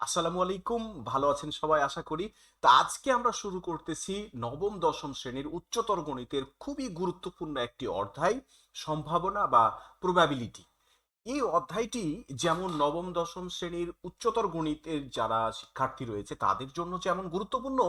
আসসালামু আলাইকুম, ভালো আছেন সবাই? আশা করি। তো আজকে আমরা শুরু করতেছি নবম, দশম শ্রেণির উচ্চতর গণিতের খুবই গুরুত্বপূর্ণ একটি অধ্যায়, সম্ভাবনা বা প্রবাবিলিটি এই অধ্যায়টি যেমন নবম, দশম শ্রেণির উচ্চতর গণিতের যারা শিক্ষার্থী রয়েছে, তাদের জন্য যেমন গুরুত্বপূর্ণ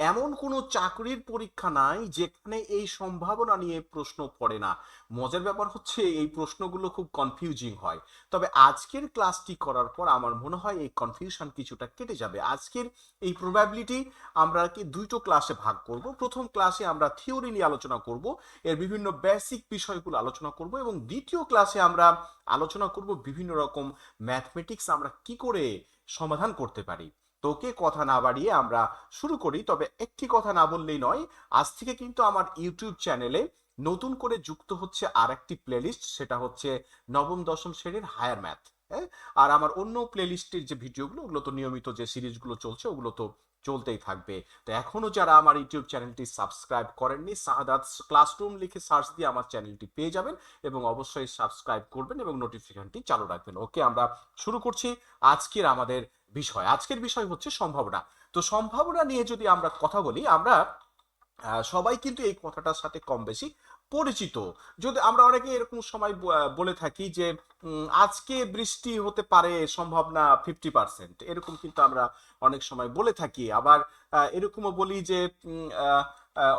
এমন কোনো চাকরির পরীক্ষা নাই যেখানে এই সম্ভাবনা নিয়ে প্রশ্ন পড়ে না। মজার ব্যাপার হচ্ছে এই প্রশ্নগুলো খুব কনফিউজিং হয়। তবে আজকের ক্লাসটি করার পর আমার মনে হয় এই কনফিউশন কিছুটা কেটে যাবে। আজকের এই প্রবাবিলিটি আমরা কি দুটো ক্লাসে ভাগ করব? প্রথম ক্লাসে আমরা থিওরি নিয়ে আলোচনা করব, এর বিভিন্ন বেসিক বিষয়গুলো আলোচনা করব এবং দ্বিতীয় ক্লাসে আমরা আলোচনা করব বিভিন্ন রকম ম্যাথমেটিক্স আমরা কি করে সমাধান করতে পারি। তোকে কথা না বাড়িয়ে আমরা শুরু করি। তবে একটি কথা না বললেই নয়, আজ থেকে কিন্তু আমার ইউটিউব চ্যানেলে নতুন করে যুক্ত হচ্ছে আর একটি প্লেলিস্ট, সেটা হচ্ছে নবম, দশম শ্রেণির হায়ার ম্যাথ হ্যাঁ? আর আমার অন্য প্লেলিস্টের যে ভিডিওগুলো, ওগুলো তো নিয়মিত যে সিরিজগুলো চলছে, ওগুলো তো চলতেই থাকবে। তো এখনও যারা আমার ইউটিউব চ্যানেলটি সাবস্ক্রাইব করেননি সাহাদাত ক্লাসরুম লিখে সার্চ দিয়ে আমার চ্যানেলটি পেয়ে যাবেন এবং অবশ্যই সাবস্ক্রাইব করবেন এবং নোটিফিকেশনটি চালু রাখবেন। ওকে, আমরা শুরু করছি আজকের আমাদের বিষয়। আজকের বিষয় হচ্ছে সম্ভাবনা। তো সম্ভাবনা নিয়ে যদি আমরা কথা বলি, আমরা সবাই কিন্তু এই কথাটার সাথে কম বেশি পরিচিত। যদি আমরা অনেকে এরকম সময় বলে থাকি যে আজকে বৃষ্টি হতে পারে সম্ভাবনা ফিফটি পার্সেন্ট এরকম কিন্তু আমরা অনেক সময় বলে থাকি। আবার এরকমও বলি যে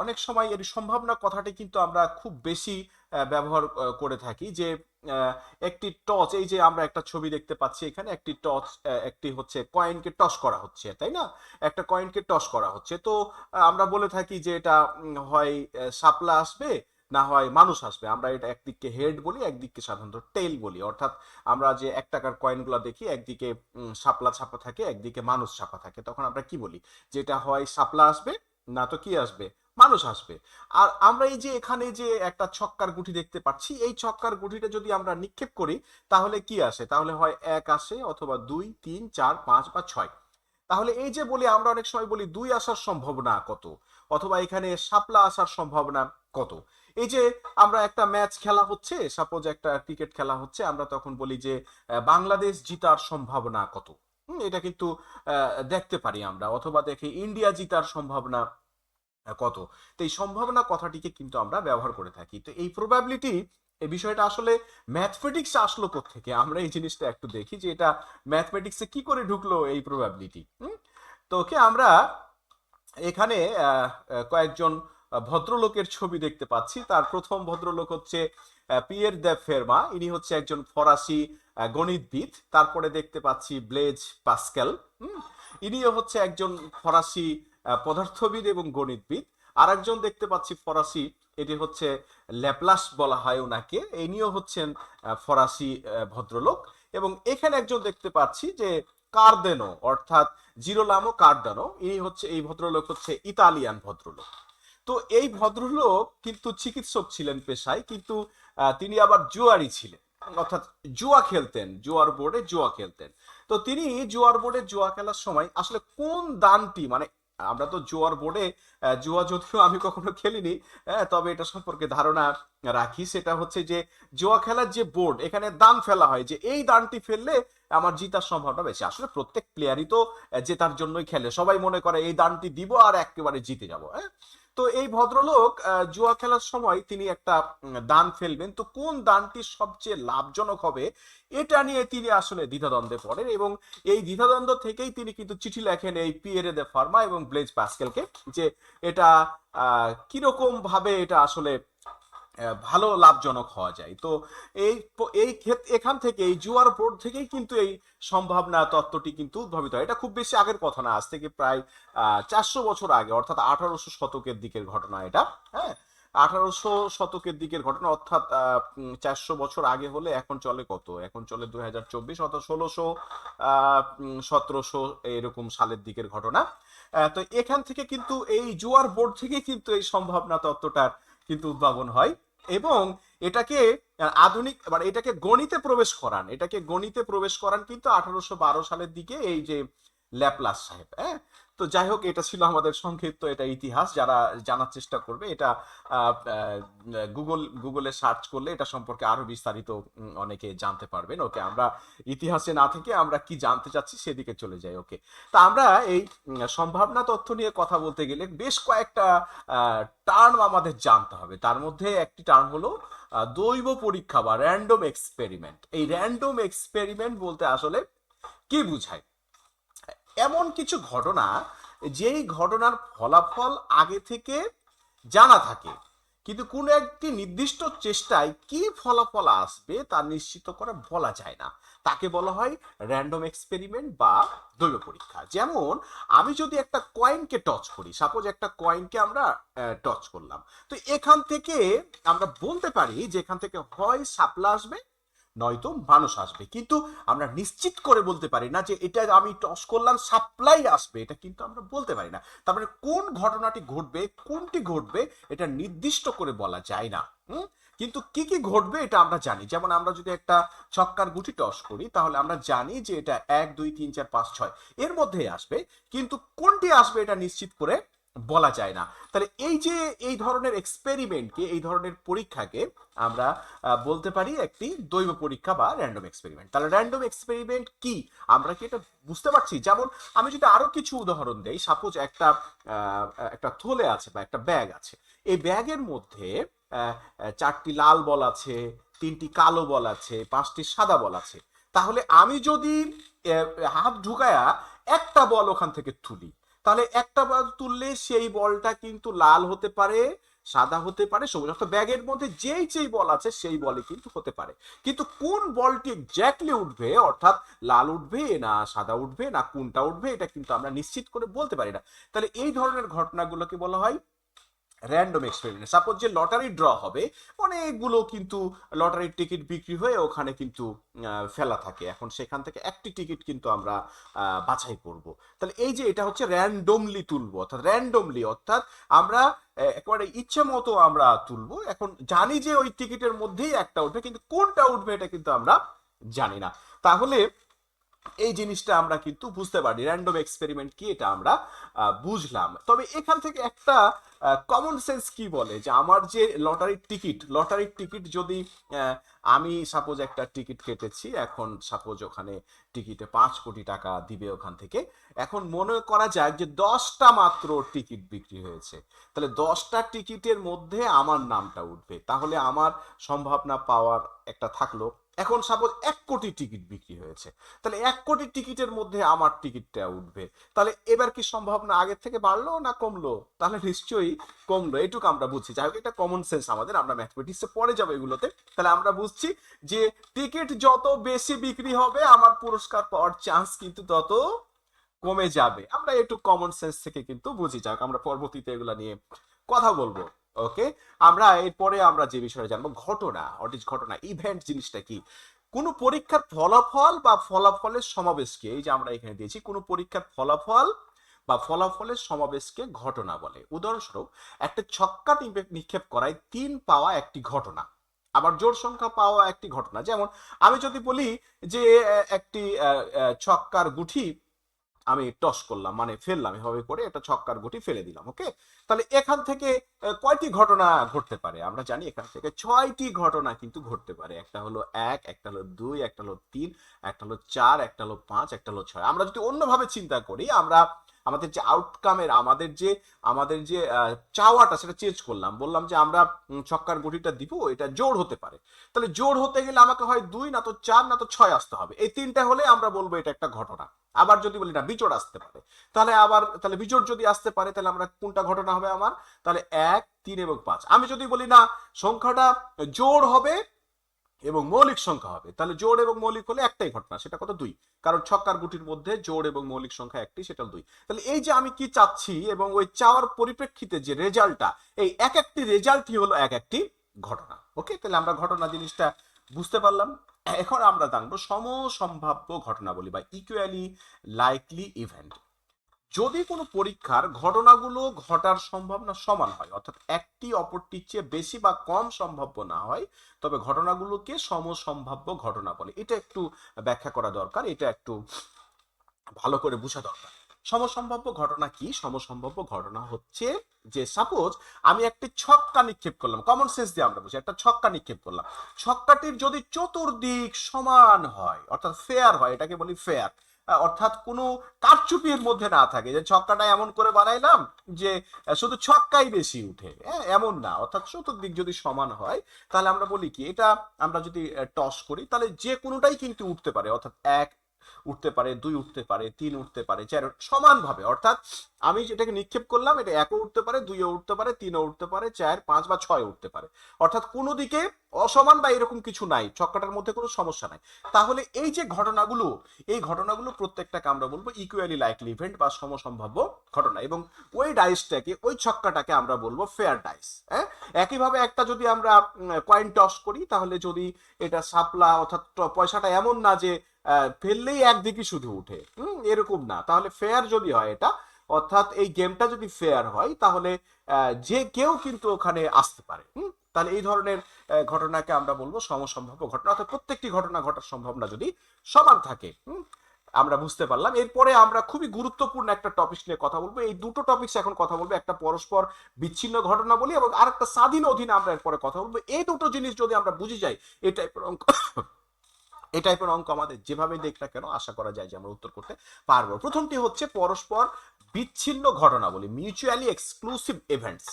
অনেক সময় এর সম্ভাবনা কথাটি কিন্তু আমরা খুব বেশি ব্যবহার করে থাকি যে একটি টস এই যে আমরা একটা ছবি দেখতে পাচ্ছি এখানে, একটি টস একটি হচ্ছে কয়েনকে টস করা হচ্ছে, তাই না? একটা কয়েনকে টস করা হচ্ছে। তো আমরা বলে থাকি যে এটা হয় শাপলা আসবে না হয় মানুষ আসবে আমরা এটা একদিককে হেড বলি, একদিককে সাধারণত টেল বলি। অর্থাৎ আমরা যে এক টাকার কয়েনগুলো দেখি, একদিকে শাপলা ছাপা থাকে, একদিকে মানুষ ছাপা থাকে। তখন আমরা কি বলি? যেটা হয় শাপলা আসবে, না তো কি আসবে? মানুষ আসবে। আর আমরা এই যে এখানে যে একটা ছক্কার গুটি দেখতে পাচ্ছি, এই ছক্কার গুটিটা যদি আমরা নিক্ষেপ করি, তাহলে কি আসে? তাহলে হয় এক আসে অথবা দুই, তিন, চার, পাঁচ বা ছয়। তাহলে এই যে বলি, আমরা অনেক সময় বলি, দুই আসার সম্ভাবনা কত? অথবা এখানে শাপলা আসার সম্ভাবনা কত? এই যে আমরা একটা ম্যাচ খেলা হচ্ছে সাপোজ একটা ক্রিকেট খেলা হচ্ছে, আমরা তখন বলি যে বাংলাদেশ জিতার সম্ভাবনা কত? এটা কিন্তু দেখতে পারি আমরা, অথবা দেখি ইন্ডিয়া জিতার সম্ভাবনা কত? তো এই সম্ভাবনা কথাটিকে কিন্তু আমরা ব্যবহার করে থাকি। তো এই প্রবাবিলিটি এই বিষয়টা আসলে ম্যাথমেটিক্স আসলো থেকে আমরা এই জিনিসটা একটু দেখি যে এটা ম্যাথমেটিক্সে কি করে ঢুকলো এই প্রবাবিলিটি তো ওকে আমরা এখানে কয়েকজন ভদ্রলোকের ছবি দেখতে পাচ্ছি। তার প্রথম ভদ্রলোক হচ্ছে পিয়ের দ্য ফেরমা ইনি হচ্ছে একজন ফরাসি গণিতবিদ। তারপরে দেখতে পাচ্ছি ব্লেজ পাস্কেল ইনিও হচ্ছে একজন ফরাসি পদার্থবিদ এবং গণিতবিদ। আর একজন দেখতে পাচ্ছি ফরাসি, এটি হচ্ছে ল্যাপ্লাস বলা হয় ওনাকে ইনিও হচ্ছেন ফরাসি ভদ্রলোক। এবং এখানে একজন দেখতে পাচ্ছি যে কার্দেনো অর্থাৎ জিরোলামো কার্দানো ইনি হচ্ছে, এই ভদ্রলোক হচ্ছে ইতালিয়ান ভদ্রলোক। তো এই ভদ্রলোক কিন্তু চিকিৎসক ছিলেন পেশায়, কিন্তু তিনি আবার জুয়ারি ছিলেন। অর্থাৎ জুয়া খেলতেন, জুয়ার বোর্ডে জুয়া খেলতেন। তো তিনি জুয়ার বোর্ডে জুয়া খেলার সময় আসলে কোন দানটি মানে আমরা তো জুয়ার বোর্ডে জুয়া যদিও আমি কখনো খেলিনি তবে এটা সম্পর্কে ধারণা রাখি, সেটা হচ্ছে যে জুয়া খেলার যে বোর্ড, এখানে দান ফেলা হয় যে এই দানটি ফেললে আমার জিতার সম্ভাবনা বেশি। আসলে প্রত্যেক প্লেয়ারই তো জেতার জন্যই খেলে। সবাই মনে করে এই দানটি দিব আর একেবারে জিতে যাব হ্যাঁ? তো এই ভদ্রলোক জুয়া খেলার সময় তিনি একটা দান ফেলবেন। তো কোন দানটি সবচেয়ে লাভজনক হবে, এটা নিয়ে তিনি আসলে দ্বিধাদ্বন্দ্বে পড়েন এবং এই দ্বিধাদ্বন্দ্ব থেকেই তিনি কিন্তু চিঠি লেখেন এই পিয়েরে দে ফার্মা এবং ব্লেজ প্যাসকেলকে যে এটা কীরকম ভাবে এটা আসলে ভালো লাভজনক হওয়া যায়। তো এই এই ক্ষেত্রে এখান থেকে, এই জুয়ার বোর্ড থেকেই কিন্তু এই সম্ভাবনা তত্ত্বটি কিন্তু উদ্ভাবিত হয়। এটা খুব বেশি আগের কথা না, আজ থেকে প্রায় চারশো বছর আগে, অর্থাৎ আঠারোশো শতকের দিকের ঘটনা এটা হ্যাঁ? আঠারোশো শতকের দিকের ঘটনা, অর্থাৎ চারশো বছর আগে হলে এখন চলে কত? এখন চলে দুই হাজার চব্বিশ, অর্থাৎ ষোলোশো সতেরোশো এরকম সালের দিকের ঘটনা। তো এখান থেকে কিন্তু এই জুয়ার বোর্ড থেকে কিন্তু এই সম্ভাবনা তত্ত্বটার কিন্তু উদ্ভাবন হয়। এবং এটাকে আধুনিক মানে এটাকে গণিতে প্রবেশ করান। এটাকে গণিতে প্রবেশ করান কিন্তু আঠারোশো বারো সালের দিকে এই যে ল্যাপ্লাস সাহেব হ্যাঁ? তো যাই হোক, এটা ছিল আমাদের সংক্ষিপ্ত এটা ইতিহাস, যারা জানার চেষ্টা করবে, এটা গুগল, গুগলে সার্চ করলে এটা সম্পর্কে আরও বিস্তারিত অনেকে জানতে পারবেন। ওকে, আমরা ইতিহাসে না থেকে আমরা কি জানতে চাচ্ছি সেদিকে চলে যাই, ওকে। তা আমরা এই সম্ভাবনা তথ্য নিয়ে কথা বলতে গেলে বেশ কয়েকটা টার্ম আমাদের জানতে হবে। তার মধ্যে একটি টার্ম হলো দৈব পরীক্ষা বা র্যান্ডম এক্সপেরিমেন্ট এই র্যান্ডম এক্সপেরিমেন্ট বলতে আসলে কি বুঝায়? এমন কিছু ঘটনা যেই ঘটনার ফলাফল আগে থেকে জানা থাকে। কিন্তু কোনো একটি নির্দিষ্ট চেষ্টায় কি ফলাফল আসবে তা নিশ্চিত করে বলা যায় না। তাকে বলা হয় র্যান্ডম এক্সপেরিমেন্ট বা দৈব পরীক্ষা। যেমন, আমি যদি একটা কয়েনকে টচ করি সাপোজ একটা কয়েনকে আমরা টচ করলাম। তো এখান থেকে আমরা বলতে পারি যে এখান থেকে হয় সাপলা আসবে নয়তো মানুষ আসবে। কিন্তু আমরা নিশ্চিত করে বলতে পারি না যে এটা আমি টস করলাম, সাপ্লাই আসবে, এটা কিন্তু আমরা বলতে পারি না। তার মানে কোন ঘটনাটি ঘটবে, কোনটি ঘটবে, এটা নির্দিষ্ট করে বলা যায় না। কিন্তু কি কি ঘটবে এটা আমরা জানি। যেমন আমরা যদি একটা ছক্কার গুটি টস করি, তাহলে আমরা জানি যে এটা এক, দুই, তিন, চার, পাঁচ, ছয়, এর মধ্যে আসবে। কিন্তু কোনটি আসবে এটা নিশ্চিত করে বলা যায় না। তাহলে এই যে এই ধরনের এক্সপেরিমেন্টকে এই ধরনের পরীক্ষাকে আমরা বলতে পারি একটি দৈব পরীক্ষা বা র্যান্ডম এক্সপেরিমেন্ট তাহলে র্যান্ডম এক্সপেরিমেন্ট কি? আমরা কি এটা বুঝতে পারছি? যেমন আমি যদি আরও কিছু উদাহরণ দেই সাপোজ একটা একটা থলে আছে বা একটা ব্যাগ আছে। এই ব্যাগের মধ্যে চারটি লাল বল আছে, তিনটি কালো বল আছে, পাঁচটি সাদা বল আছে। তাহলে আমি যদি হাত ঢুকায়া একটা বল ওখান থেকে তুলি তাহলে একটা বল তুললে সেই বলটা কিন্তু লাল হতে পারে, সাদা হতে পারে, সবুজ, অর্থাৎ ব্যাগের মধ্যে যেই যেই বল আছে সেই বলে কিন্তু হতে পারে। কিন্তু কোন বলটি এক্স্যাক্টলি উঠবে, অর্থাৎ লাল উঠবে না সাদা উঠবে না কোনটা উঠবে, এটা কিন্তু আমরা নিশ্চিত করে বলতে পারি না। তাহলে এই ধরনের ঘটনাগুলোকে বলা হয় র্যান্ডম এক্সপেরিমেন্ট সাপোজ যে লটারি ড্র হবে, অনেকগুলো কিন্তু লটারির টিকিট বিক্রি হয়ে ওখানে কিন্তু ফেলা থাকে। এখন সেখান থেকে একটি টিকিট কিন্তু আমরা বাছাই করব। তাহলে এই যে এটা হচ্ছে র্যান্ডমলি তুলবো, অর্থাৎ র্যান্ডমলি অর্থাৎ আমরা একেবারে ইচ্ছে মতো আমরা তুলবো। এখন জানি যে ওই টিকিটের মধ্যেই একটা উঠবে, কিন্তু কোনটা উঠবে এটা কিন্তু আমরা জানি না। তাহলে এই জিনিসটা আমরা কিন্তু বুঝতে পারি র্যান্ডম এক্সপেরিমেন্ট কি এটা আমরা বুঝলাম। তবে এখান থেকে একটা কমন সেন্স কি বলে? যে আমার যে লটারির টিকিট লটারির টিকিট যদি আমি সাপোজ একটা টিকিট কেটেছি, এখন সাপোজ ওখানে টিকিটে পাঁচ কোটি টাকা দিবে ওখান থেকে, এখন মনে করা যায় যে দশটা মাত্র টিকিট বিক্রি হয়েছে। তাহলে দশটা টিকিটের মধ্যে আমার নামটা উঠবে। তাহলে আমার সম্ভাবনা পাওয়ার একটা থাকল। এখন সাপোজ এক কোটি টিকিট বিক্রি হয়েছে, তাহলে এক কোটি টিকিটের মধ্যে আমার টিকিটটা উঠবে। তাহলে এবার কি সম্ভাবনা আগের থেকে বাড়লো না কমলো? তাহলে নিশ্চয়ই কমলো এটুকু আমরা বুঝছি। যাই হোক, এটা কমন সেন্স আমাদের, আমরা ম্যাথমেটিক্সে পরে যাব এগুলোতে। তাহলে আমরা বুঝছি যে টিকিট যত বেশি বিক্রি হবে, আমার পুরস্কার পাওয়ার চান্স কিন্তু তত কমে যাবে। আমরা একটু কমন সেন্স থেকে কিন্তু বুঝি। যাক আমরা পরবর্তীতে এগুলা নিয়ে কথা বলব। ওকে আমরা এরপরে আমরা যে বিষয়ে জানব, ঘটনা ইজ ঘটনা ইভেন্ট জিনিসটা কি? কোনো পরীক্ষার ফলাফল বা ফলাফলের সমাবেশকে, এই যে আমরা এখানে দিয়েছি, কোনো পরীক্ষার ফলাফল বা ফলাফলের সমাবেশকে ঘটনা বলে। উদাহরণস্বরূপ, একটা ছক্কা নিক্ষেপ- করায় তিন পাওয়া একটি ঘটনা। আবার জোর সংখ্যা পাওয়া একটি ঘটনা। যেমন, আমি যদি বলি যে একটি ছক্কার গুঠি আমি টস করলাম মানে ফেললাম এভাবে করে একটা ছক্কার গুটি ফেলে দিলাম ওকে তাহলে এখান থেকে কয়টি ঘটনা ঘটতে পারে? আমরা জানি এখান থেকে ছয়টি ঘটনা কিন্তু ঘটতে পারে। একটা হলো এক, একটা হলো দুই, একটা হলো তিন, একটা হলো চার, একটা হলো পাঁচ, একটা হলো ছয়। আমরা যদি অন্যভাবে চিন্তা করি, আমরা আমাদের যে আউটকামের আমাদের যে আমাদের যে চাওয়াটা সেটা চেঞ্জ করলাম। বললাম যে আমরা ছক্কার গুটিটা দিব, এটা জোর হতে পারে। তাহলে জোর হতে গেলে আমাকে হয় দুই না তো চার না তো ছয় আসতে হবে। এই তিনটা হলে আমরা বলব এটা একটা ঘটনা। আবার যদি বলি না, বিজোড় আসতে পারে। তাহলে আবার, তাহলে বিজোড় যদি আসতে পারে, তাহলে আমরা কোনটা ঘটনা হবে আমার? তাহলে এক, তিন এবং পাঁচ। আমি যদি বলি না, সংখ্যাটা জোর হবে এবং মৌলিক সংখ্যা হবে। তাহলে জোড় এবং মৌলিক হলে একটাই ঘটনা, সেটা কত? দুই। কারণ ছক্কার গুটির মধ্যে জোড় এবং মৌলিক সংখ্যা একটি, সেটা দুই। তাহলে এই যে আমি কি চাচ্ছি এবং ওই চাওয়ার পরিপ্রেক্ষিতে যে রেজাল্টটা, এই এক একটি রেজাল্টই হলো এক একটি ঘটনা। ওকে? তাহলে আমরা ঘটনা জিনিসটা বুঝতে পারলাম। এখন আমরা জানব সমসম্ভাব্য ঘটনা বলি বা ইকুয়ালি লাইকলি ইভেন্ট যদি কোনো পরীক্ষার ঘটনাগুলো ঘটার সম্ভাবনা সমান হয়, অর্থাৎ একটি অপরটির চেয়ে বেশি বা কম সম্ভাব্য না হয়, তবে ঘটনাগুলোকে সমসম্ভাব্য ঘটনা বলে। এটা একটু ব্যাখ্যা করা দরকার, এটা একটু ভালো করে বোঝা দরকার। সমসম্ভাব্য ঘটনা কি? সমসম্ভাব্য ঘটনা হচ্ছে যে সাপোজ আমি একটি ছক্কা নিক্ষেপ করলাম কমন সেন্স দিয়ে আমরা বুঝি, একটা ছক্কা নিক্ষেপ করলাম। ছক্কাটির যদি চতুর্দিক সমান হয়, অর্থাৎ ফেয়ার হয়, এটাকে বলি ফেয়ার অর্থাৎ কোনো কারচুপির মধ্যে না থাকে। যে ছক্কাটা এমন করে বানাইলাম যে শুধু ছক্কাই বেশি উঠে। হ্যাঁ এমন না। অর্থাৎ চতুর্দিক যদি সমান হয়, তাহলে আমরা বলি কি, এটা আমরা যদি টস করি, তাহলে যে কোনোটাই কিন্তু উঠতে পারে। অর্থাৎ এক উঠতে পারে, দুই উঠতে পারে, তিন উঠতে পারে, চার সমানভাবে। অর্থাৎ আমি যেটাকে নিক্ষেপ করলাম, এটা একও উঠতে পারে, দুইও উঠতে পারে, তিনও উঠতে পারে, চার, পাঁচ বা ছয় উঠতে পারে। অর্থাৎ কোনো দিকে অসমান বা এরকম কিছু নাই, ছক্কাটার মধ্যে কোনো সমস্যা নাই। তাহলে এই যে ঘটনাগুলো, এই ঘটনাগুলো প্রত্যেকটাকে আমরা বলব ইকুয়ালি লাইকলি ইভেন্ট বা সমসম্ভাব্য ঘটনা এবং ওই ডাইসটাকে ওই ছক্কাটাকে আমরা বলব ফেয়ার ডাইস হ্যাঁ? একইভাবে একটা যদি আমরা কয়েন টস করি, তাহলে যদি এটা সাপলা অর্থাৎ পয়সাটা এমন না যে ফেললেই একদিকে শুধু উঠে। হুম, এরকম না। তাহলে ফেয়ার যদি হয় এটা, অর্থাৎ এই গেমটা যদি ফেয়ার হয়, তাহলে যে কেউ কিন্তু ওখানে আসতে পারে। হুম, তাহলে এই ধরনের ঘটনাকে আমরা বলব সমসম্ভাব্য ঘটনা, অর্থাৎ প্রত্যেকটি ঘটনা ঘটার সম্ভাবনা যদি সমান থাকে। হুম, আমরা বুঝতে পারলাম। এরপরে আমরা খুবই গুরুত্বপূর্ণ একটা টপিক নিয়ে কথা বলব। এই দুটো টপিকস এখন কথা বলব, একটা পরস্পর বিচ্ছিন্ন ঘটনা বলি এবং আরেকটা স্বাধীন অধীনে আমরা এরপরে কথা বলব। এই দুটো জিনিস যদি আমরা বুঝে যাই অঙ্ক এই টাইপের অঙ্ক আমাদের যেভাবে দেখ না কেন, আশা করা যায় যে আমরা উত্তর করতে পারব। প্রথমটি হচ্ছে পরস্পর বিচ্ছিন্ন ঘটনা বলি মিউচুয়ালি এক্সক্লুসিভ ইভেন্টস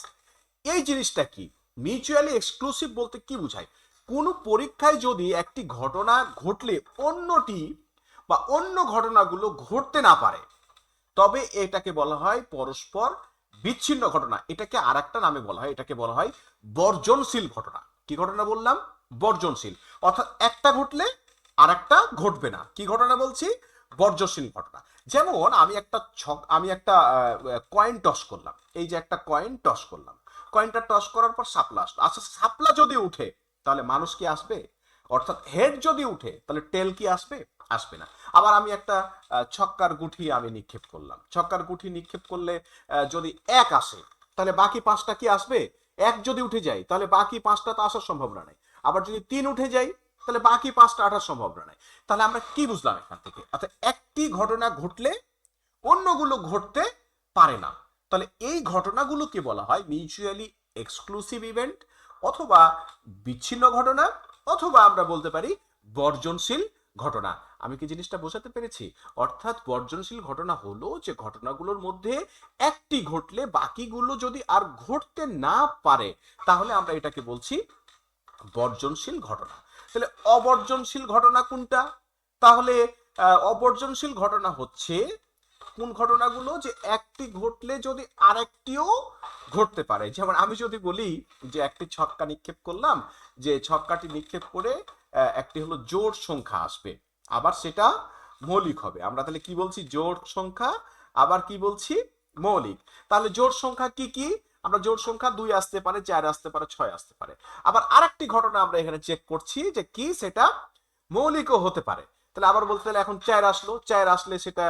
এই জিনিসটা কি? মিউচুয়ালি এক্সক্লুসিভ বলতে কি বোঝায়? কোনো পরীক্ষায় যদি একটি ঘটনা ঘটলে অন্যটি বা অন্য ঘটনাগুলো ঘটতে না পারে, তবে এটাকে বলা হয় পরস্পর বিচ্ছিন্ন ঘটনা। এটাকে আর একটা নামে বলা হয়, এটাকে বলা হয় বর্জনশীল ঘটনা। কি ঘটনা বললাম? বর্জনশীল। অর্থাৎ একটা ঘটলে আর একটা ঘটবে না। কি ঘটনা বলছি? বর্জনশীল ঘটনা। যেমন আমি একটা আমি একটা কয়েন টস করলাম। এই যে একটা কয়েন টস করলাম। কয়েনটা টস করার পর সাপলা আসলো। আচ্ছা সাপলা যদি উঠে, তাহলে মানুষ কি আসবে? অর্থাৎ হেড যদি উঠে, তাহলে টেল কি আসবে? আসবে না। আবার আমি একটা ছক্কার গুঠি আমি নিক্ষেপ করলাম। ছক্কার গুঠি নিক্ষেপ করলে যদি এক আসে, তাহলে বাকি পাঁচটা কি আসবে? এক যদি উঠে যায়, তাহলে বাকি পাঁচটা তো আসার সম্ভাবনা নেই। আবার যদি তিন উঠে যায় তাহলে বাকি পাঁচটা আসার সম্ভাবনা নেই। তাহলে আমরা কি বুঝলাম এখান থেকে? অর্থাৎ একটি ঘটনা ঘটলে অন্যগুলো ঘটতে পারে না। তাহলে এই ঘটনাগুলোকে বলা হয় মিউচুয়ালি এক্সক্লুসিভ ইভেন্ট অথবা বিচ্ছিন্ন ঘটনা অথবা আমরা বলতে পারি বর্জনশীল ঘটনা। আমি কি জিনিসটা বোঝাতে পেরেছি? অর্থাৎ বর্জনশীল ঘটনা হলো যে ঘটনাগুলোর মধ্যে একটি ঘটলে বাকিগুলো যদি আর ঘটতে না পারে, তাহলে আমরা এটাকে বলছি বর্জনশীল ঘটনা। তাহলে অবর্জনশীল ঘটনা কোনটা? তাহলে অবর্জনশীল ঘটনা হচ্ছে কোন ঘটনাগুলো যে একটি ঘটলে যদি আরেকটিও ঘটতে পারে। যেমন আমি যদি বলি যে একটি ছক্কা নিক্ষেপ করলাম, যে ছক্কাটি নিক্ষেপ করে একটি হলো জোড় সংখ্যা আসবে, আবার সেটা মৌলিক হবে। আমরা তাহলে কি বলছি? জোর সংখ্যা, আবার কি বলছি? মৌলিক। তাহলে জোর সংখ্যা কি কি? আমরা জোড় সংখ্যা দুই আসতে পারে, চার আসতে পারে, ছয় আসতে পারে। আবার আরেকটি ঘটনা আমরা এখানে চেক করছি যে কি সেটা মৌলিকও হতে পারে। তাহলে আবার বলতে গেলে এখন চার আসলো, চার আসলে সেটা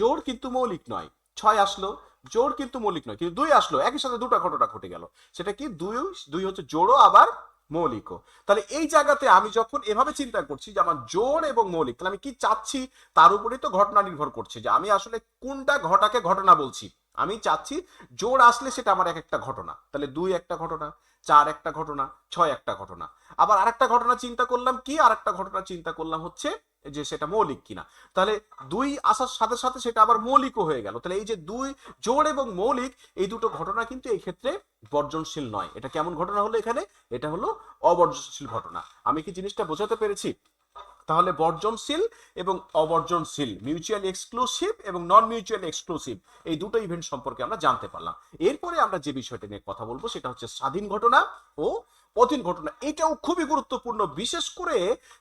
জোর কিন্তু মৌলিক নয়, ছয় আসলো জোর কিন্তু মৌলিক নয়, কিন্তু দুই আসলো, একই সাথে দুটো ঘটনা ঘটে গেল। সেটা কি দুই দুই হচ্ছে জোড়ও, আবার মৌলিকও। তাহলে এই জায়গাতে আমি যখন এভাবে চিন্তা করছি যে আমার জোর এবং মৌলিক, তাহলে আমি কি চাচ্ছি? তার উপরেই তো ঘটনা নির্ভর করছে যে আমি আসলে কোনটা ঘটাকে ঘটনা বলছি। আমি চাচ্ছি জোর আসলে সেটা আমার এক একটা ঘটনা। তাহলে দুই একটা ঘটনা, চার একটা ঘটনা, ছয় একটা ঘটনা। আবার আরেকটা ঘটনা চিন্তা করলাম কি? আর একটা ঘটনা চিন্তা করলাম হচ্ছে যে সেটা মৌলিক কিনা। তাহলে দুই আসার সাথে সাথে সেটা আবার মৌলিকও হয়ে গেল। তাহলে এই যে দুই জোর এবং মৌলিক, এই দুটো ঘটনা কিন্তু এই ক্ষেত্রে বর্জনশীল নয়। এটা কেমন ঘটনা হলো এখানে? এটা হলো অবর্জনশীল ঘটনা। আমি কি জিনিসটা বোঝাতে পেরেছি? তাহলে বর্জনশীল এবং অবর্জনশীল মিউচুয়াল এক্সক্লুসিভ এবং নন মিউচুয়াল এক্সক্লুসিভ এই দুটো ইভেন্ট সম্পর্কে আমরা জানতে পারলাম। এরপরে আমরা যে বিষয়টা নিয়ে কথা বলব সেটা হচ্ছে স্বাধীন ঘটনা ও অধীন ঘটনা। এটাও খুবই গুরুত্বপূর্ণ, বিশেষ করে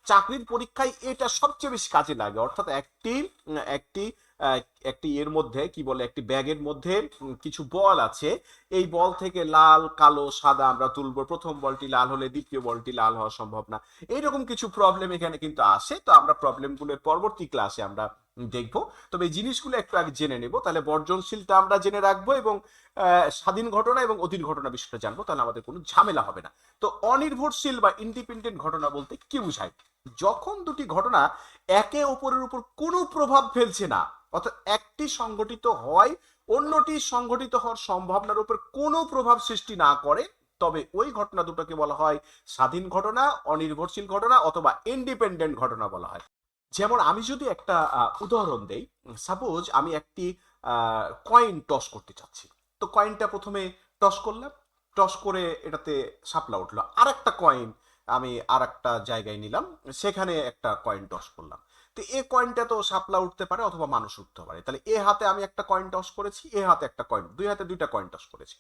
চাকরির পরীক্ষায় এটা সবচেয়ে বেশি কাজে লাগে। অর্থাৎ একটি একটি একটি এর মধ্যে, কি বলে, একটি ব্যাগের মধ্যে কিছু বল আছে। এই বল থেকে লাল, কালো, সাদা আমরা তুলব। প্রথম বলটি লাল হলে দ্বিতীয় বলটি লাল হওয়া সম্ভব না। এইরকম কিছু প্রবলেম এখানে কিন্তু আসে। তো আমরা প্রবলেমগুলোর পরবর্তী ক্লাসে আমরা দেখব। তবে এই জিনিসগুলো একটু আগে জেনে নেব। তাহলে বর্জনশীলটা আমরা জেনে রাখব এবং স্বাধীন ঘটনা এবং অধীন ঘটনা বিষয়টা জানব। তাহলে আমাদের কোনো ঝামেলা হবে না। তো অনির্ভরশীল বা ইন্ডিপেন্ডেন্ট ঘটনা বলতে কি বোঝায়? যখন দুটি ঘটনা একে অপরের উপর কোনো প্রভাব ফেলছে না, অর্থাৎ একটি সংগঠিত হয়, অন্যটি সংগঠিত হওয়ার সম্ভাবনার উপর কোনো প্রভাব সৃষ্টি না করে, তবে ওই ঘটনা দুটোকে বলা হয় স্বাধীন ঘটনা, অনির্ভরশীল ঘটনা অথবা ইন্ডিপেন্ডেন্ট ঘটনা বলা হয়। যেমন আমি যদি একটা উদাহরণ দেই সাপোজ আমি একটি কয়েন টস করতে চাচ্ছি। তো কয়েনটা প্রথমে টস করলাম টস করে এটাতে সাপলা উঠল। আর একটা কয়েন আমি আর একটা জায়গায় নিলাম, সেখানে একটা কয়েন টস করলাম। তো এ কয়েনটা তো সাপলা উঠতে পারে অথবা মানুষ উঠতে পারে। তাহলে এ হাতে আমি একটা কয়েন টস করেছি, এ হাতে একটা কয়েন দুই হাতে দুইটা কয়েন টস করেছি।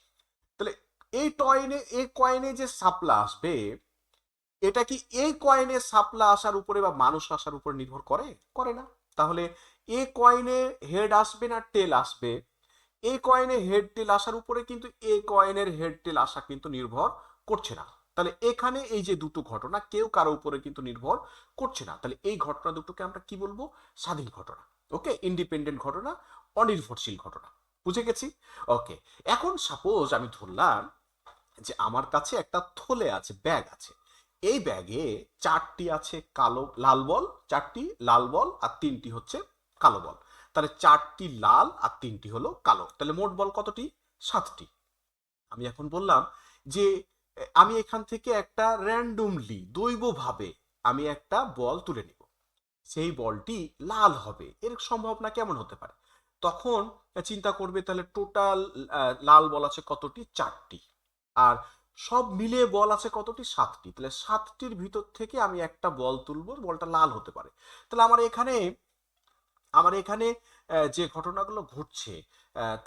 তাহলে এই টয়েনে এই কয়েনে যে সাপলা আসবে এটা কি এই কয়েনে সাপলা আসার উপরে বা মানুষ আসার উপরে নির্ভর করে? করে না। তাহলে এ কয়েনে হেড আসবে না টেল আসবে? এ কয়েনে হেড টেল আসার উপরে কিন্তু এ কয়েনের হেড টেল আসা কিন্তু নির্ভর করছে না। তাহলে এখানে এই যে দুটো ঘটনা, কেউ কারও উপরে কিন্তু নির্ভর করছে না। তাহলে এই ঘটনা দুটোকে আমরা কি বলব? স্বাধীন ঘটনা। ওকে? ইন্ডিপেন্ডেন্ট ঘটনা, অনির্ভরশীল ঘটনা। বুঝে গেছি? ওকে। এখন সাপোজ আমি ধরলাম যে আমার কাছে একটা থলে আছে ব্যাগ আছে। এই ব্যাগে চারটি আছে কালো, লাল বল, চারটি লাল বল আর তিনটি হচ্ছে কালো বল। তাহলে চারটি লাল আর তিনটি হলো কালো। তাহলে মোট বল কতটি? সাতটি। আমি এখন বললাম যে, আমি এখান থেকে একটা র্যান্ডমলি দৈবভাবে আমি একটা বল তুলে নিব। সেই বলটি লাল হবে। এর সম্ভাবনা কেমন হতে পারে? তখন চিন্তা করবে তাহলে টোটাল লাল বল আছে কতটি? চারটি। আর সব মিলিয়ে বল আছে কতটি? সাতটি। তাহলে সাতটির ভিতর থেকে আমি একটা বল তুলবো, বলটা লাল হতে পারে। তাহলে আমার এখানে আমার এখানে যে ঘটনাগুলো ঘটছে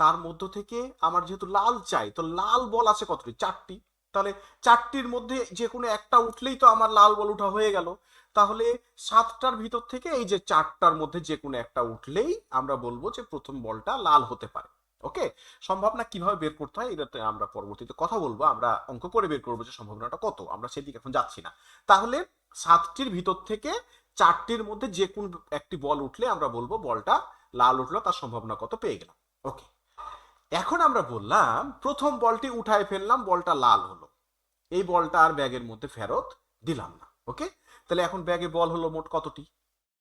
তার মধ্য থেকে আমার যেহেতু লাল চাই, তো লাল বল আছে কতটি? চারটি। তাহলে চারটির মধ্যে যে কোনো একটা উঠলেই তো আমার লাল বল উঠা হয়ে গেল। তাহলে সাতটার ভিতর থেকে এই যে চারটার মধ্যে যে কোনো একটা উঠলেই আমরা বলব যে প্রথম বলটা লাল হতে পারে। ওকে? সম্ভাবনা কীভাবে বের করতে হয়, এটাতে আমরা পরবর্তীতে কথা বলব। আমরা অঙ্ক করে বের করব যে সম্ভাবনাটা কত। আমরা সেদিকে এখন যাচ্ছি না। তাহলে সাতটির ভিতর থেকে চারটির মধ্যে যে কোন একটি বল উঠলে আমরা বলব বলটা লাল উঠল, তার সম্ভাবনা কত পেয়ে গেলাম। ওকে। এখন আমরা বললাম, প্রথম বলটি উঠায় ফেললাম, বলটা লাল হলো। এই বলটা আর ব্যাগের মধ্যে ফেরত দিলাম না। ওকে? তাহলে এখন ব্যাগে বল হলো মোট কতটি?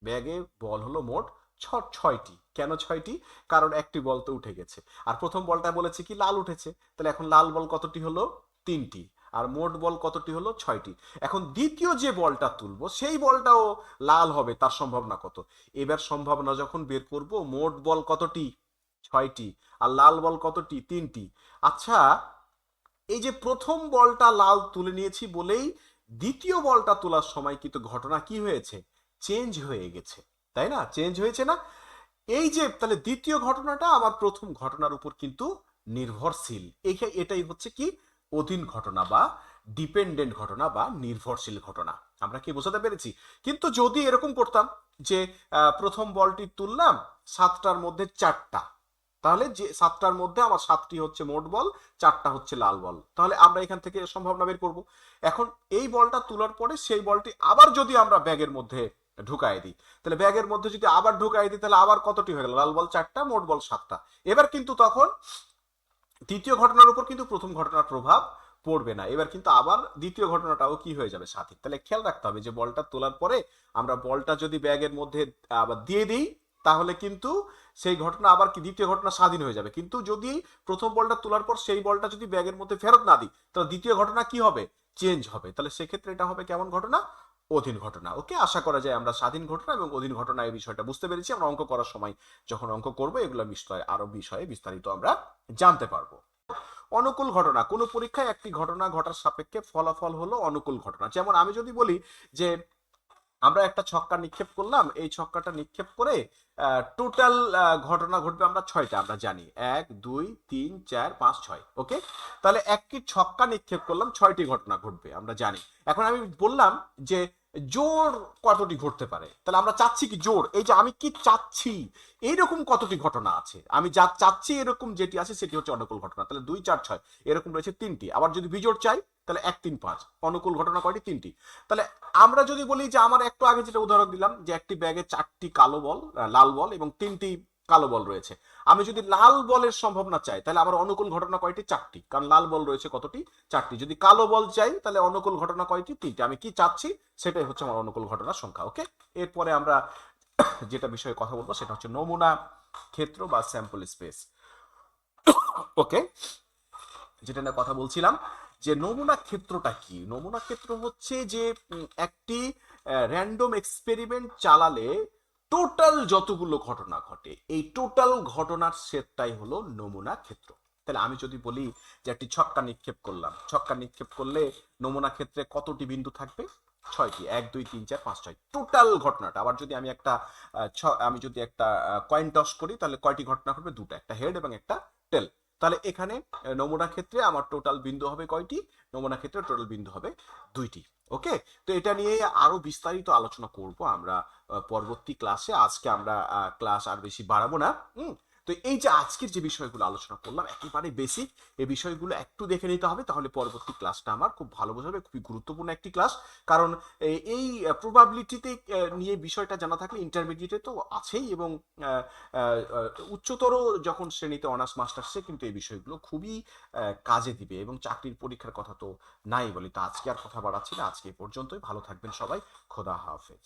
ব্যাগে বল হলো মোট ছ ছয়টি। কেন ছয়টি? কারণ একটি বল তো উঠে গেছে। আর প্রথম বলটা বলেছে কি, লাল উঠেছে। তাহলে এখন লাল বল কতটি হলো? তিনটি। আর মোট বল কতটি হলো? ছয়টি। এখন দ্বিতীয় যে বলটা তুলবো, সেই বলটাও লাল হবে, তার সম্ভাবনা কত? এবার সম্ভাবনা যখন বের করব, মোট বল কতটি? ছয়টি। আর লাল বল কতটি? তিনটি। আচ্ছা এই যে প্রথম বলটা লাল তুলে নিয়েছি বলেই দ্বিতীয় বলটা তোলার সময় কিন্তু ঘটনা কি হয়েছে? চেঞ্জ হয়ে গেছে। তাই না? চেঞ্জ হয়েছে না? এই যে তাহলে দ্বিতীয় ঘটনাটা আমার প্রথম ঘটনার উপর কিন্তু নির্ভরশীল। এটাই হচ্ছে কি? অধীন ঘটনা বা ডিপেন্ডেন্ট ঘটনা বা নির্ভরশীল ঘটনা। আমরা কি বোঝাতে পেরেছি? কিন্তু যদি এরকম করতাম যে প্রথম বলটি তুললাম, সাতটার মধ্যে চারটা। তাহলে যে, সাতটার মধ্যে আমার সাতটি হচ্ছে মোট বল, চারটা হচ্ছে লাল বল। তাহলে আমরা এখান থেকে সম্ভাবনা বের করব। এখন এই বলটা তোলার পরে সেই বলটি আবার যদি আমরা ব্যাগের মধ্যে ঢুকাই দিই। তাহলে ব্যাগের মধ্যে যদি আবার ঢুকাই দিই, তাহলে আবার কতটি হয়ে গেল? লাল বল চারটা, মোট বল সাতটা। এবার কিন্তু তখন তৃতীয় ঘটনার উপর কিন্তু প্রথম ঘটনার প্রভাব পড়বে না। এবার কিন্তু আবার দ্বিতীয় ঘটনাটাও কি হয়ে যাবে সাথে তাহলে খেয়াল রাখতে হবে যে বলটা তোলার পরে আমরা বলটা যদি ব্যাগের মধ্যে আবার দিয়ে দিই, তাহলে কিন্তু সেই ঘটনা আবার কি দ্বিতীয় ঘটনা স্বাধীন হয়ে যাবে। কিন্তু যদি প্রথম বলটা তোলার পর সেই বলটা যদি ব্যাগের মধ্যে ফেরত না দিই, তাহলে দ্বিতীয় ঘটনা কি হবে? চেঞ্জ হবে। তাহলে সেক্ষেত্রে এটা হবে কেমন ঘটনা? অধীন ঘটনা। ওকে? আশা করা যায় আমরা স্বাধীন ঘটনা এবং অধীন ঘটনা এই বিষয়টা বুঝতে পেরেছি। আমরা অঙ্ক করার সময় যখন অঙ্ক করব, এগুলো বিষয়ে আরও বিষয়ে বিস্তারিত আমরা জানতে পারব। অনুকূল ঘটনা, কোনো পরীক্ষায় একটি ঘটনা ঘটার সাপেক্ষে ফলাফল হলো অনুকূল ঘটনা। যেমন আমি যদি বলি যে আমরা একটা ছক্কা নিক্ষেপ করলাম, এই ছক্কাটা নিক্ষেপ করে টোটাল ঘটনা ঘটবে আমরা ছয়টা, আমরা জানি। এক, দুই, তিন, চার, পাঁচ, ছয়, ওকে? তাহলে একটি ছক্কা নিক্ষেপ করলাম, ছয়টি ঘটনা ঘটবে, আমরা জানি। এখন আমি বললাম যে জোর কতটি ঘটতে পারে? তাহলে আমরা চাচ্ছি কি জোর? এই যে আমি কি চাচ্ছি? এইরকম কতটি ঘটনা আছে? আমি যা চাচ্ছি এরকম যেটি আছে, সেটি হচ্ছে অনুকূল ঘটনা। তাহলে দুই, চার, ছয়, এরকম রয়েছে তিনটি। আবার যদি বিজোড় চাই, তাহলে এক, তিন, পাঁচ। অনুকূল ঘটনা কয়টি? তিনটি। তাহলে আমরা যদি বলি যে আমার একটু আগে যেটা উদাহরণ দিলাম, যে একটি ব্যাগে চারটি কালো বল লাল বল এবং তিনটি কালো বল রয়েছে। আমি যদি লাল বলের সম্ভাবনা চাই, তাহলে আমার অনুকূল ঘটনা কয়টি? চারটি। কারণ লাল বল রয়েছে কতটি? চারটি। যদি কালো বল চাই, তাহলে অনুকূল ঘটনা কয়টি? তিনটি। আমি কি চাচ্ছি? সেটাই হচ্ছে আমার অনুকূল ঘটনার সংখ্যা, ওকে? এরপরে আমরা যেটা বিষয়ে কথা বলব, সেটা হচ্ছে নমুনা, ক্ষেত্র বা স্যাম্পল স্পেস ওকে? যেটা নিয়ে কথা বলছিলাম, যে নমুনা ক্ষেত্রটা কি? নমুনা ক্ষেত্র হচ্ছে যে একটি র্যান্ডম এক্সপেরিমেন্ট চালালে টোটাল যতগুলো ঘটনা ঘটে, এই টোটাল ঘটনার সেটটাই হলো নমুনা ক্ষেত্র। তাহলে আমি যদি বলি যে একটি ছক্কা নিক্ষেপ করলাম, ছক্কা নিক্ষেপ করলে নমুনা ক্ষেত্রে কতটি বিন্দু থাকবে? ছয়টি, এক, দুই, তিন, চার, পাঁচ, ছয়। টোটাল ঘটনাটা, আবার যদি আমি একটা আমি যদি একটা কয়েন টস করি, তাহলে কয়টি ঘটনা ঘটবে? দুটো, একটা হেড এবং একটা টেল তাহলে এখানে নমুনা ক্ষেত্রে আমার টোটাল বিন্দু হবে কয়টি? নমুনা ক্ষেত্রে টোটাল বিন্দু হবে দুইটি ওকে তো এটা নিয়ে আরও বিস্তারিত আলোচনা করব আমরা পরবর্তী ক্লাসে আজকে আমরা ক্লাস আর বেশি বাড়াবো না, হুম? তো এই যে আজকের যে বিষয়গুলো আলোচনা করলাম, একেবারে বেসিক এই বিষয়গুলো একটু দেখে নিতে হবে, তাহলে পরবর্তী ক্লাসটা আমার খুব ভালো বোঝাবে, খুবই গুরুত্বপূর্ণ একটি ক্লাস কারণ এই প্রবাবিলিটিতে নিয়ে বিষয়টা জানা থাকলে ইন্টারমিডিয়েটে তো আছেই এবং উচ্চতর যখন শ্রেণীতে অনার্স মাস্টার্সে কিন্তু এই বিষয়গুলো খুবই কাজে দিবে এবং চাকরির পরীক্ষার কথা তো নাই বলি তো আজকে আর কথা বাড়াচ্ছি না। আজকে পর্যন্তই, ভালো থাকবেন সবাই, খোদা হাফেজ।